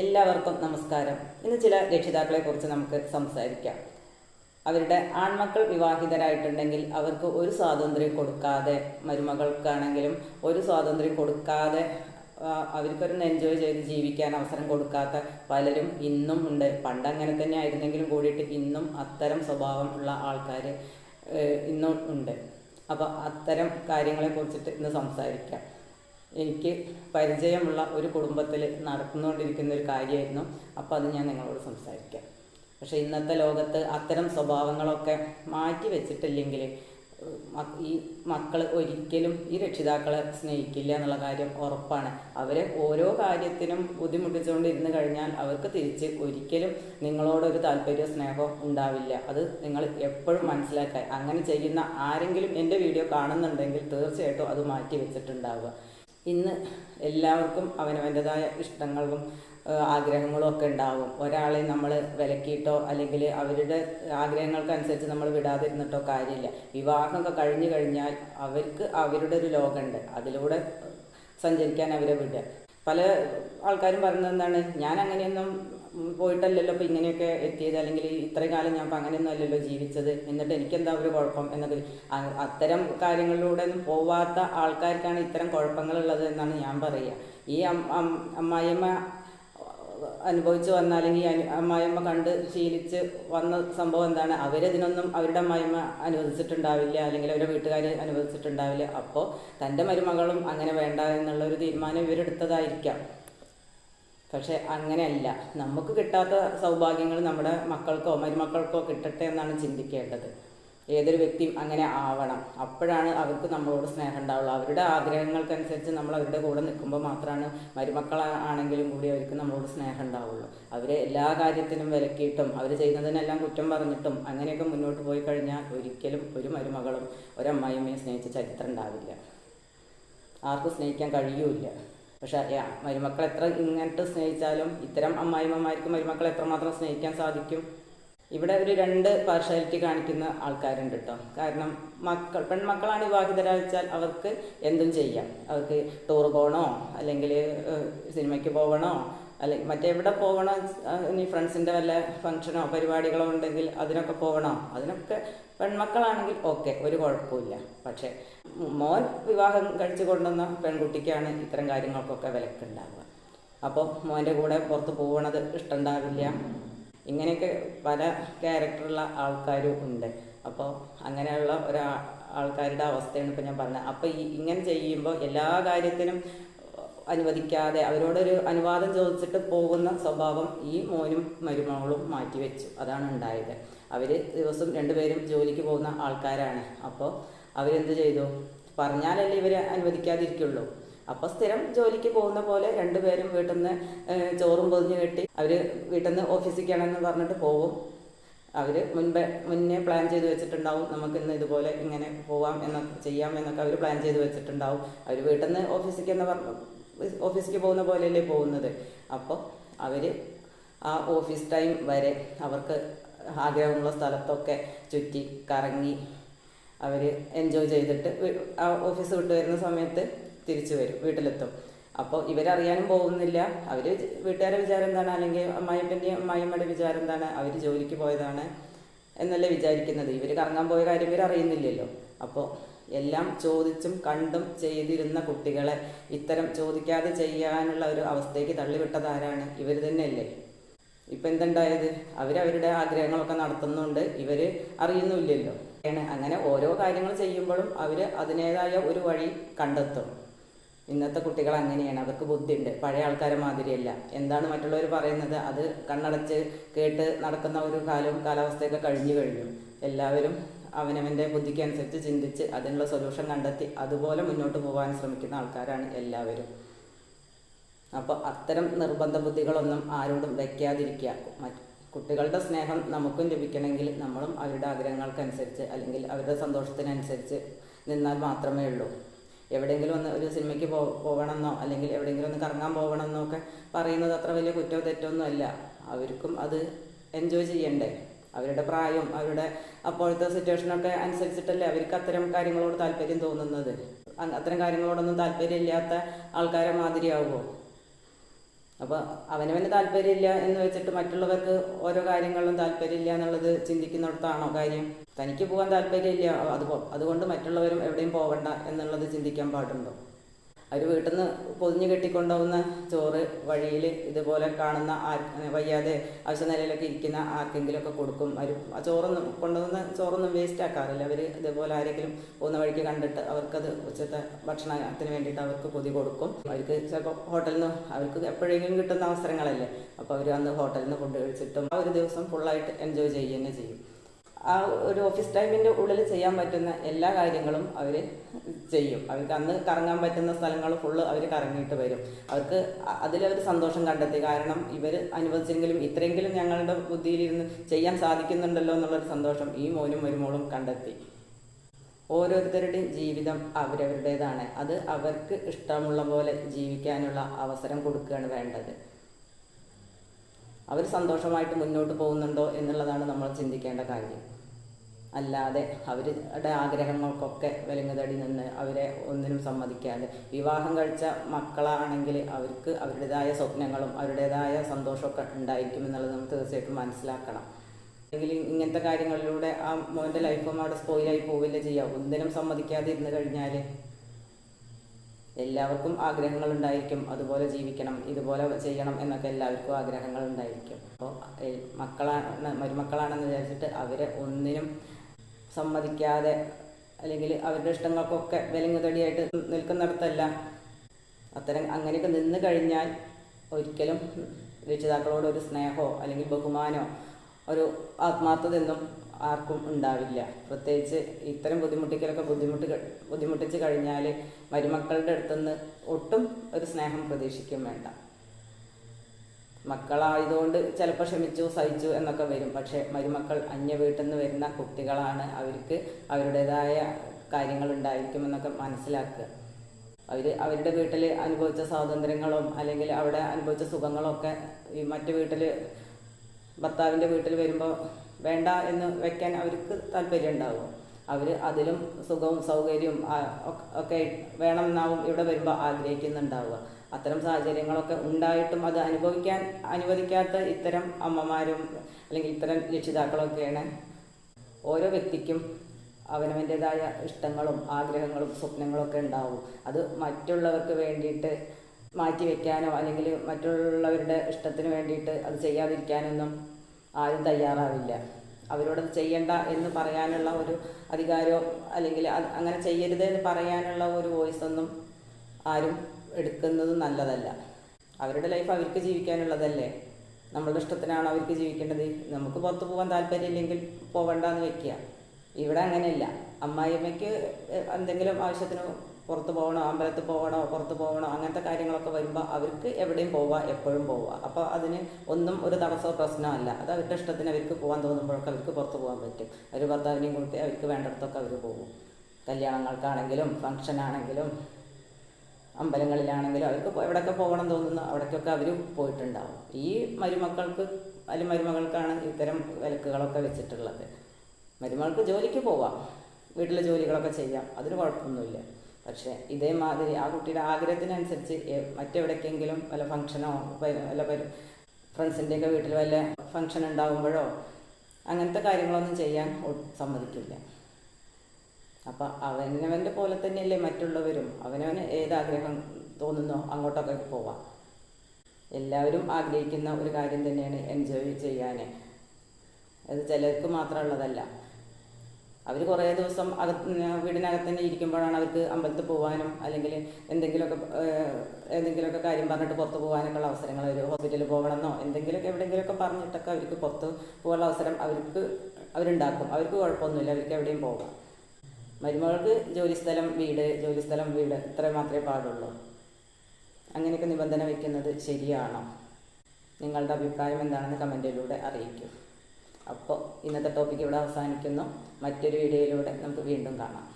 എല്ലാവർക്കും നമസ്കാരം. ഇന്ന് ചില രക്ഷിതാക്കളെ കുറിച്ച് നമുക്ക് സംസാരിക്കാം. അവരുടെ ആൺമക്കൾ വിവാഹിതരായിട്ടുണ്ടെങ്കിൽ അവർക്ക് ഒരു സ്വാതന്ത്ര്യം കൊടുക്കാതെ മരുമകൾക്കാണെങ്കിലും ഒരു സ്വാതന്ത്ര്യം കൊടുക്കാതെ അവർക്കൊരു എൻജോയ് ചെയ്ത് ജീവിക്കാൻ അവസരം കൊടുക്കാത്ത പലരും ഇന്നും ഉണ്ട്. പണ്ട് അങ്ങനെ തന്നെ ആയിരുന്നെങ്കിലും കൂടിയിട്ട് ഇന്നും അത്തരം സ്വഭാവം ഉള്ള ആൾക്കാർ ഇന്നും ഉണ്ട്. അപ്പോൾ അത്തരം കാര്യങ്ങളെ കുറിച്ചിട്ട് ഇന്ന് സംസാരിക്കാം. എനിക്ക് പരിചയമുള്ള ഒരു കുടുംബത്തിൽ നടന്നുകൊണ്ടിരിക്കുന്ന ഒരു കാര്യമായിരുന്നു. അപ്പോൾ അത് ഞാൻ നിങ്ങളോട് സംസാരിക്കാം. പക്ഷേ ഇന്നത്തെ ലോകത്ത് അത്തരം സ്വഭാവങ്ങളൊക്കെ മാറ്റി വെച്ചിട്ടില്ലെങ്കിൽ ഈ മക്കൾ ഒരിക്കലും ഈ രക്ഷിതാക്കളെ സ്നേഹിക്കില്ല എന്നുള്ള കാര്യം ഉറപ്പാണ്. അവരെ ഓരോ കാര്യത്തിനും ബുദ്ധിമുട്ടിച്ചുകൊണ്ട് ഇരുന്ന് കഴിഞ്ഞാൽ അവർക്ക് തിരിച്ച് ഒരിക്കലും നിങ്ങളോടൊരു താല്പര്യ സ്നേഹമോ ഉണ്ടാവില്ല. അത് നിങ്ങൾ എപ്പോഴും മനസ്സിലാക്കുക. അങ്ങനെ ചെയ്യുന്ന ആരെങ്കിലും എന്റെ വീഡിയോ കാണുന്നുണ്ടെങ്കിൽ തീർച്ചയായിട്ടും അത് മാറ്റി വെച്ചിട്ടുണ്ടാവുക. ഇന്ന് എല്ലാവർക്കും അവനവന്റെതായ ഇഷ്ടങ്ങളും ആഗ്രഹങ്ങളും ഒക്കെ ഉണ്ടാവും. ഒരാളെ നമ്മൾ വിലക്കിയിട്ടോ അല്ലെങ്കിൽ അവരുടെ ആഗ്രഹങ്ങൾക്കനുസരിച്ച് നമ്മൾ വിടാതിരുന്നിട്ടോ കാര്യമില്ല. വിവാഹമൊക്കെ കഴിഞ്ഞു കഴിഞ്ഞാൽ അവർക്ക് അവരുടെ ഒരു ലോകമുണ്ട്. അതിലൂടെ സഞ്ചരിക്കാൻ അവരെ വിടുക. പല ആൾക്കാരും പറയുന്നത് എന്താണ് ഞാൻ അങ്ങനെയൊന്നും പോയിട്ടല്ലല്ലോ ഇപ്പം ഇങ്ങനെയൊക്കെ എത്തിയത് അല്ലെങ്കിൽ ഇത്രയും കാലം ഞാൻ ഇപ്പം അങ്ങനെയൊന്നും അല്ലല്ലോ ജീവിച്ചത് എന്നിട്ട് എനിക്കെന്താ ഒരു കുഴപ്പം എന്നൊക്കെ അത്തരം കാര്യങ്ങളിലൂടെ ഒന്നും പോവാത്ത ആൾക്കാർക്കാണ് ഇത്തരം കുഴപ്പങ്ങളുള്ളത് എന്നാണ് ഞാൻ പറയുക ഈ അമ്മായിയമ്മ അനുഭവിച്ച് വന്ന അല്ലെങ്കിൽ അമ്മായിമ്മ കണ്ട് ശീലിച്ച് വന്ന സംഭവം എന്താണ്? അവരതിനൊന്നും അവരുടെ അമ്മായിമ്മ അനുവദിച്ചിട്ടുണ്ടാവില്ല അല്ലെങ്കിൽ അവരുടെ വീട്ടുകാർ അനുവദിച്ചിട്ടുണ്ടാവില്ല. അപ്പോൾ തന്റെ മരുമകളും അങ്ങനെ വേണ്ട എന്നുള്ള ഒരു തീരുമാനം ഇവരെടുത്തതായിരിക്കാം. പക്ഷെ അങ്ങനെയല്ല. നമുക്ക് കിട്ടാത്ത സൗഭാഗ്യങ്ങൾ നമ്മുടെ മക്കൾക്കോ മരുമക്കൾക്കോ കിട്ടട്ടെ എന്നാണ് ചിന്തിക്കേണ്ടത്. ഏതൊരു വ്യക്തിയും അങ്ങനെ ആവണം. അപ്പോഴാണ് അവർക്ക് നമ്മളോട് സ്നേഹം ഉണ്ടാവുള്ളൂ. അവരുടെ ആഗ്രഹങ്ങൾക്കനുസരിച്ച് നമ്മൾ അവരുടെ കൂടെ നിൽക്കുമ്പോൾ മാത്രമാണ് മരുമക്കളാണെങ്കിലും കൂടി അവർക്ക് നമ്മളോട് സ്നേഹം ഉണ്ടാവുള്ളൂ. അവരെ എല്ലാ കാര്യത്തിനും വിലക്കിയിട്ടും അവർ ചെയ്യുന്നതിനെല്ലാം കുറ്റം പറഞ്ഞിട്ടും അങ്ങനെയൊക്കെ മുന്നോട്ട് പോയി കഴിഞ്ഞാൽ ഒരിക്കലും ഒരു മരുമകളും ഒരമ്മായിയമ്മയും സ്നേഹിച്ച ചരിത്രം ഉണ്ടാവില്ല. ആർക്കും സ്നേഹിക്കാൻ കഴിയൂല പക്ഷെ മരുമക്കൾ എത്ര ഇങ്ങോട്ട് സ്നേഹിച്ചാലും ഇത്തരം അമ്മായിമ്മമാർക്ക് മരുമക്കളെ എത്രമാത്രം സ്നേഹിക്കാൻ സാധിക്കും? ഇവിടെ ഒരു രണ്ട് പാർഷ്യാലിറ്റി കാണിക്കുന്ന ആൾക്കാരുണ്ട് കേട്ടോ കാരണം മക്കൾ പെൺമക്കളാണ് വിവാഹിതരാച്ചാൽ അവർക്ക് എന്തും ചെയ്യാം. അവർക്ക് ടൂർ പോകണോ അല്ലെങ്കിൽ സിനിമയ്ക്ക് പോകണോ അല്ലെങ്കിൽ മറ്റെവിടെ പോകണോ ഇനി ഫ്രണ്ട്സിന്റെ വല്ല ഫംഗ്ഷനോ പരിപാടികളോ ഉണ്ടെങ്കിൽ അതിനൊക്കെ പോകണോ അതിനൊക്കെ പെൺമക്കളാണെങ്കിൽ ഓക്കെ ഒരു കുഴപ്പമില്ല പക്ഷേ മോൻ വിവാഹം കഴിച്ചു കൊണ്ടുവന്ന പെൺകുട്ടിക്കാണ് ഇത്തരം കാര്യങ്ങൾക്കൊക്കെ വിലക്കുണ്ടാവുക. അപ്പോൾ മോന്റെ കൂടെ പുറത്ത് പോകണത് ഇഷ്ടമുണ്ടാവില്ല ഇങ്ങനെയൊക്കെ പല ക്യാരക്ടറുള്ള ആൾക്കാരും ഉണ്ട്. അപ്പോൾ അങ്ങനെയുള്ള ഒരാ ആൾക്കാരുടെ അവസ്ഥയാണ് ഇപ്പോൾ ഞാൻ പറഞ്ഞത്. അപ്പോൾ ഈ ഇങ്ങനെ ചെയ്യുമ്പോൾ എല്ലാ കാര്യത്തിനും അനുവദിക്കാതെ അവരോടൊരു അനുവാദം ചോദിച്ചിട്ട് പോകുന്ന സ്വഭാവം ഈ മോനും മരുമകളും മാറ്റിവെച്ചു അതാണ് ഉണ്ടായത്. അവർ ദിവസം രണ്ടുപേരും ജോലിക്ക് പോകുന്ന ആൾക്കാരാണ്. അപ്പോൾ അവരെന്ത് ചെയ്തു? പറഞ്ഞാലല്ലേ ഇവർ അനുവദിക്കാതിരിക്കുള്ളൂ. അപ്പോൾ സ്ഥിരം ജോലിക്ക് പോകുന്ന പോലെ രണ്ടുപേരും വീട്ടിൽ നിന്ന് ചോറും പൊതിഞ്ഞ് കെട്ടി അവർ വീട്ടിൽ നിന്ന് ഓഫീസിലേക്കാണെന്ന് പറഞ്ഞിട്ട് പോകും. അവർ മുൻപേ മുന്നേ പ്ലാൻ ചെയ്ത് വെച്ചിട്ടുണ്ടാവും. നമുക്ക് ഇന്ന് ഇതുപോലെ ഇങ്ങനെ പോവാം എന്നൊക്കെ ചെയ്യാം എന്നൊക്കെ അവർ പ്ലാൻ ചെയ്ത് വെച്ചിട്ടുണ്ടാവും. അവർ വീട്ടിൽ നിന്ന് ഓഫീസിലേക്ക് എന്ന് പറഞ്ഞ ഓഫീസിലേക്ക് പോകുന്ന പോലെയല്ലേ പോകുന്നത്. അപ്പോൾ അവർ ആ ഓഫീസ് ടൈം വരെ അവർക്ക് ആഗ്രഹമുള്ള സ്ഥലത്തൊക്കെ ചുറ്റി കറങ്ങി അവർ എൻജോയ് ചെയ്തിട്ട് ആ ഓഫീസ് വിട്ട് വരുന്ന സമയത്ത് തിരിച്ചു വരും വീട്ടിലെത്തും. അപ്പോൾ ഇവരറിയാനും പോകുന്നില്ല. അവർ വീട്ടുകാരുടെ വിചാരം എന്താണ്? അല്ലെങ്കിൽ അമ്മായിപ്പന്റെ അമ്മായിമ്മയുടെ വിചാരം എന്താണ്? അവർ ജോലിക്ക് പോയതാണ് എന്നല്ലേ വിചാരിക്കുന്നത്. ഇവർ കറങ്ങാൻ പോയ കാര്യം ഇവർ അറിയുന്നില്ലല്ലോ. അപ്പോൾ എല്ലാം ചോദിച്ചും കണ്ടും ചെയ്തിരുന്ന കുട്ടികളെ ഇത്തരം ചോദിക്കാതെ ചെയ്യാനുള്ള ഒരു അവസ്ഥയ്ക്ക് തള്ളിവിട്ടത് ആരാണ്? ഇവർ തന്നെയല്ലേ. ഇപ്പം എന്തുണ്ടായത്? അവരവരുടെ ആഗ്രഹങ്ങളൊക്കെ നടത്തുന്നുണ്ട്. ഇവർ അറിയുന്നില്ലല്ലോ അങ്ങനെ ഓരോ കാര്യങ്ങൾ ചെയ്യുമ്പോഴും അവർ അതിന്റേതായ ഒരു വഴി കണ്ടെത്തും. ഇന്നത്തെ കുട്ടികൾ അങ്ങനെയാണ്. അവർക്ക് ബുദ്ധിയുണ്ട്. പഴയ ആൾക്കാരെ മാതിരിയല്ല. എന്താണ് മറ്റുള്ളവർ പറയുന്നത്? അത് കണ്ണടച്ച് കേട്ട് നടക്കുന്ന ഒരു കാലവും കാലാവസ്ഥയൊക്കെ കഴിഞ്ഞു കഴിഞ്ഞു. എല്ലാവരും അവനവന്റെ ബുദ്ധിക്ക് അനുസരിച്ച് ചിന്തിച്ച് അതിനുള്ള സൊല്യൂഷൻ കണ്ടെത്തി അതുപോലെ മുന്നോട്ട് പോകാൻ ശ്രമിക്കുന്ന ആൾക്കാരാണ് എല്ലാവരും. അപ്പോൾ അത്തരം നിർബന്ധ ബുദ്ധികളൊന്നും ആരോടും വയ്ക്കാതിരിക്കുക കുട്ടികളുടെ സ്നേഹം നമുക്കും ലഭിക്കണമെങ്കിൽ നമ്മളും അവരുടെ ആഗ്രഹങ്ങൾക്കനുസരിച്ച് അല്ലെങ്കിൽ അവരുടെ സന്തോഷത്തിനനുസരിച്ച് നിന്നാൽ മാത്രമേ ഉള്ളൂ. എവിടെയെങ്കിലും ഒന്ന് ഒരു സിനിമയ്ക്ക് പോ പോകണമെന്നോ അല്ലെങ്കിൽ എവിടെയെങ്കിലും ഒന്ന് കറങ്ങാൻ പോകണമെന്നോ ഒക്കെ പറയുന്നത് അത്ര വലിയ കുറ്റോ തെറ്റൊന്നും അല്ല. അവർക്കും അത് എൻജോയ് ചെയ്യണ്ടേ. അവരുടെ പ്രായം അവരുടെ അപ്പോഴത്തെ സിറ്റുവേഷനൊക്കെ അനുസരിച്ചിട്ടല്ലേ അവർക്ക് അത്തരം കാര്യങ്ങളോട് താല്പര്യം തോന്നുന്നത്. അത്തരം കാര്യങ്ങളോടൊന്നും താല്പര്യമില്ലാത്ത ആൾക്കാരെ മാതിരിയാവുമോ? അപ്പോൾ അവനവന് താല്പര്യമില്ല എന്ന് വെച്ചിട്ട് മറ്റുള്ളവർക്ക് ഓരോ കാര്യങ്ങളിലും താല്പര്യമില്ല എന്നുള്ളത് ചിന്തിക്കുന്നിടത്താണോ കാര്യം? തനിക്ക് പോകാൻ താല്പര്യമില്ല. അത് അതുകൊണ്ട് മറ്റുള്ളവരും എവിടെയും പോകണ്ട എന്നുള്ളത് ചിന്തിക്കാൻ പാടുണ്ടോ? അവർ വീട്ടിൽ നിന്ന് പൊതിഞ്ഞ് കെട്ടിക്കൊണ്ടുപോകുന്ന ചോറ് വഴിയിൽ ഇതുപോലെ കാണുന്ന ആർ വയ്യാതെ ആവശ്യ നിലയിലൊക്കെ ഇരിക്കുന്ന ആർക്കെങ്കിലുമൊക്കെ കൊടുക്കും. അവർ ആ ചോറൊന്നും കൊണ്ടുവന്ന് ചോറൊന്നും വേസ്റ്റ് ആക്കാറില്ല. അവർ ഇതുപോലെ ആരെങ്കിലും പോകുന്ന വഴിക്ക് കണ്ടിട്ട് അവർക്കത് ഉച്ചത്തെ ഭക്ഷണത്തിന് വേണ്ടിയിട്ട് അവർക്ക് പൊതി കൊടുക്കും. അവർക്ക് ചിലപ്പോൾ ഹോട്ടലിൽ നിന്ന് അവർക്ക് എപ്പോഴെങ്കിലും കിട്ടുന്ന അവസരങ്ങളല്ലേ. അപ്പോൾ അവർ അന്ന് ഹോട്ടലിൽ നിന്ന് ഫുഡ് കഴിച്ചിട്ടും ആ ഒരു ദിവസം ഫുള്ളായിട്ട് എൻജോയ് ചെയ്യുക തന്നെ ചെയ്യും. ആ ഒരു ഓഫീസ് ടൈമിന്റെ ഉള്ളിൽ ചെയ്യാൻ പറ്റുന്ന എല്ലാ കാര്യങ്ങളും അവർ ചെയ്യും. അവർക്ക് അന്ന് കറങ്ങാൻ പറ്റുന്ന സ്ഥലങ്ങൾ ഫുള്ള് അവർ കറങ്ങിയിട്ട് വരും. അവർക്ക് അതിലവർ സന്തോഷം കണ്ടെത്തി. കാരണം ഇവർ അനുവദിച്ചെങ്കിലും ഇത്രയെങ്കിലും ഞങ്ങളുടെ ബുദ്ധിയിലിരുന്ന് ചെയ്യാൻ സാധിക്കുന്നുണ്ടല്ലോ എന്നുള്ളൊരു സന്തോഷം ഈ മോനും മരുമോളും കണ്ടെത്തി. ഓരോരുത്തരുടെയും ജീവിതം അവരവരുടേതാണ്. അത് അവർക്ക് ഇഷ്ടമുള്ള പോലെ ജീവിക്കാനുള്ള അവസരം കൊടുക്കുകയാണ് വേണ്ടത്. അവർ സന്തോഷമായിട്ട് മുന്നോട്ട് പോകുന്നുണ്ടോ എന്നുള്ളതാണ് നമ്മൾ ചിന്തിക്കേണ്ട കാര്യം. അല്ലാതെ അവരുടെ ആഗ്രഹങ്ങൾക്കൊക്കെ വിലങ്ങുതടി നിന്ന് അവരെ ഒന്നിനും സമ്മതിക്കാതെ. വിവാഹം കഴിച്ച മക്കളാണെങ്കിൽ അവർക്ക് അവരുടേതായ സ്വപ്നങ്ങളും അവരുടേതായ സന്തോഷമൊക്കെ ഉണ്ടായിരിക്കും എന്നുള്ളത് നമുക്ക് തീർച്ചയായിട്ടും മനസ്സിലാക്കണം. അല്ലെങ്കിൽ ഇങ്ങനത്തെ കാര്യങ്ങളിലൂടെ ആ മോന്റെ ലൈഫും അവിടെ സ്പോയിലായി പോവില്ല ചെയ്യുക ഒന്നിനും സമ്മതിക്കാതെ ഇരുന്ന് കഴിഞ്ഞാൽ എല്ലാവർക്കും ആഗ്രഹങ്ങൾ ഉണ്ടായിരിക്കും. അതുപോലെ ജീവിക്കണം ഇതുപോലെ ചെയ്യണം എന്നൊക്കെ എല്ലാവർക്കും ആഗ്രഹങ്ങൾ ഉണ്ടായിരിക്കും. അപ്പോൾ മക്കളാണ് മരുമക്കളാണെന്ന് വിചാരിച്ചിട്ട് അവരെ ഒന്നിനും സമ്മതിക്കാതെ അല്ലെങ്കിൽ അവരുടെ ഇഷ്ടങ്ങൾക്കൊക്കെ വിലങ്ങുതടിയായിട്ട് നിൽക്കുന്നിടത്തല്ല. അത്തരം അങ്ങനെയൊക്കെ നിന്ന് കഴിഞ്ഞാൽ ഒരിക്കലും രക്ഷിതാക്കളോട് ഒരു സ്നേഹമോ അല്ലെങ്കിൽ ബഹുമാനമോ ഒരു ആത്മാർത്ഥതയൊന്നും ആർക്കും ഉണ്ടാവില്ല. പ്രത്യേകിച്ച് ഇത്തരം ബുദ്ധിമുട്ടിക്കലൊക്കെ ബുദ്ധിമുട്ട് ബുദ്ധിമുട്ടിച്ച് കഴിഞ്ഞാൽ മരുമക്കളുടെ അടുത്തുനിന്ന് ഒട്ടും ഒരു സ്നേഹം പ്രതീക്ഷിക്കും വേണ്ട. മക്കളായതുകൊണ്ട് ചിലപ്പോൾ ക്ഷമിച്ചു സഹിച്ചു എന്നൊക്കെ വരും. പക്ഷേ മരുമക്കൾ അന്യ വീട്ടിൽ നിന്ന് വരുന്ന കുട്ടികളാണ് അവർക്ക് അവരുടേതായ കാര്യങ്ങൾ ഉണ്ടായിരിക്കുമെന്നൊക്കെ മനസ്സിലാക്കുക. അവർ അവരുടെ വീട്ടിൽ അനുഭവിച്ച സ്വാതന്ത്ര്യങ്ങളും അല്ലെങ്കിൽ അവിടെ അനുഭവിച്ച സുഖങ്ങളൊക്കെ ഈ മറ്റു വീട്ടിൽ ഭർത്താവിന്റെ വീട്ടിൽ വരുമ്പോൾ വേണ്ട എന്ന് വെക്കാൻ അവർക്ക് താല്പര്യം ഉണ്ടാവും. അവർ അതിലും സുഖവും സൗകര്യവും ഒക്കെ വേണമെന്നാവും ഇവിടെ വരുമ്പോൾ ആഗ്രഹിക്കുന്നുണ്ടാവുക. അത്തരം സാഹചര്യങ്ങളൊക്കെ ഉണ്ടായിട്ടും അത് അനുഭവിക്കാൻ അനുവദിക്കാത്ത ഇത്തരം അമ്മമാരും അല്ലെങ്കിൽ ഇത്തരം രക്ഷിതാക്കളൊക്കെയാണ് ഓരോ വ്യക്തിക്കും അവനവന്റെതായ ഇഷ്ടങ്ങളും ആഗ്രഹങ്ങളും സ്വപ്നങ്ങളൊക്കെ ഉണ്ടാവും. അത് മറ്റുള്ളവർക്ക് വേണ്ടിയിട്ട് മാറ്റി വെക്കാനോ അല്ലെങ്കിൽ മറ്റുള്ളവരുടെ ഇഷ്ടത്തിന് വേണ്ടിയിട്ട് അത് ചെയ്യാതിരിക്കാനൊന്നും ആരും തയ്യാറാവില്ല. അവരോടത് ചെയ്യണ്ട എന്ന് പറയാനുള്ള ഒരു അധികാരമോ അല്ലെങ്കിൽ അങ്ങനെ ചെയ്യരുത് എന്ന് പറയാനുള്ള ഒരു വോയിസ് ഒന്നും ആരും എടുക്കുന്നത് നല്ലതല്ല. അവരുടെ ലൈഫ് അവർക്ക് ജീവിക്കാനുള്ളതല്ലേ? നമ്മളുടെ ഇഷ്ടത്തിനാണ് അവർക്ക് ജീവിക്കേണ്ടത്. നമുക്ക് പുറത്ത് പോകാൻ താല്പര്യമില്ലെങ്കിൽ പോകണ്ടെന്ന് വെക്കുക. ഇവിടെ അങ്ങനെയല്ല. അമ്മായിയമ്മയ്ക്ക് എന്തെങ്കിലും ആവശ്യത്തിന് പുറത്ത് പോകണോ അമ്പലത്തിൽ പോകണോ പുറത്ത് പോകണോ അങ്ങനത്തെ കാര്യങ്ങളൊക്കെ വരുമ്പോൾ അവർക്ക് എവിടെയും പോവുക എപ്പോഴും പോവുക. അപ്പോൾ അതിന് ഒന്നും ഒരു തടസ്സമോ പ്രശ്നമല്ല അത് അവരുടെ ഇഷ്ടത്തിന് അവർക്ക് പോകാൻ തോന്നുമ്പോഴൊക്കെ അവർക്ക് പുറത്ത് പോകാൻ പറ്റും. അവർ ഭർത്താവിനെയും കൂട്ടി അവർക്ക് വേണ്ടിടത്തൊക്കെ അവർ പോകും. കല്യാണങ്ങൾക്കാണെങ്കിലും ഫംഗ്ഷനാണെങ്കിലും അമ്പലങ്ങളിലാണെങ്കിലും അവർക്ക് എവിടെയൊക്കെ പോകണം തോന്നുന്നു അവിടേക്കൊക്കെ അവർ പോയിട്ടുണ്ടാവും. ഈ മരുമക്കൾക്ക് അല്ലെങ്കിൽ മരുമകൾക്കാണ് ഇത്തരം വിലക്കുകളൊക്കെ വെച്ചിട്ടുള്ളത്. മരുമകൾക്ക് ജോലിക്ക് പോവാം വീട്ടിലെ ജോലികളൊക്കെ ചെയ്യാം അതിന് കുഴപ്പമൊന്നുമില്ല. പക്ഷേ ഇതേമാതിരി ആ കുട്ടിയുടെ ആഗ്രഹത്തിനനുസരിച്ച് മറ്റെവിടേക്കെങ്കിലും വല്ല ഫംഗ്ഷനോ വല്ല ഫ്രണ്ട്സിന്റെയൊക്കെ വീട്ടിൽ വല്ല ഫംഗ്ഷൻ ഉണ്ടാകുമ്പോഴോ അങ്ങനത്തെ കാര്യങ്ങളൊന്നും ചെയ്യാൻ സമ്മതിക്കില്ല. അപ്പം അവനവന്റെ പോലെ തന്നെയല്ലേ മറ്റുള്ളവരും? അവനവന് ഏതാഗ്രഹം തോന്നുന്നോ അങ്ങോട്ടൊക്കെ പോവാം. എല്ലാവരും ആഗ്രഹിക്കുന്ന ഒരു കാര്യം തന്നെയാണ് എൻജോയ് ചെയ്യാൻ അത് ചിലർക്ക് മാത്രമുള്ളതല്ല. അവർ കുറേ ദിവസം അകത്ത് വീടിനകത്ത് തന്നെ ഇരിക്കുമ്പോഴാണ് അവർക്ക് അമ്പലത്തിൽ പോകാനും അല്ലെങ്കിൽ എന്തെങ്കിലുമൊക്കെ എന്തെങ്കിലുമൊക്കെ കാര്യം പറഞ്ഞിട്ട് പുറത്ത് പോകാനൊക്കെ ഉള്ള അവസരങ്ങൾ അവർ ഹോസ്പിറ്റലിൽ പോകണമെന്നോ എന്തെങ്കിലുമൊക്കെ എവിടെയെങ്കിലുമൊക്കെ പറഞ്ഞിട്ടൊക്കെ അവർക്ക് പുറത്ത് പോകാനുള്ള അവസരം അവർക്ക് അവരുണ്ടാക്കും. അവർക്ക് കുഴപ്പമൊന്നുമില്ല. അവർക്ക് എവിടെയും പോകാം. മരുമകൾക്ക് ജോലിസ്ഥലം വീട് ജോലിസ്ഥലം വീട് ഇത്ര മാത്രമേ പാടുള്ളൂ. അങ്ങനെയൊക്കെ നിബന്ധന വയ്ക്കുന്നത് ശരിയാണോ? നിങ്ങളുടെ അഭിപ്രായം എന്താണെന്ന് കമന്റിലൂടെ അറിയിക്കും. അപ്പോൾ ഇന്നത്തെ ടോപ്പിക്ക് ഇവിടെ അവസാനിക്കുന്നു. മറ്റൊരു വീഡിയോയിലൂടെ നമുക്ക് വീണ്ടും കാണാം.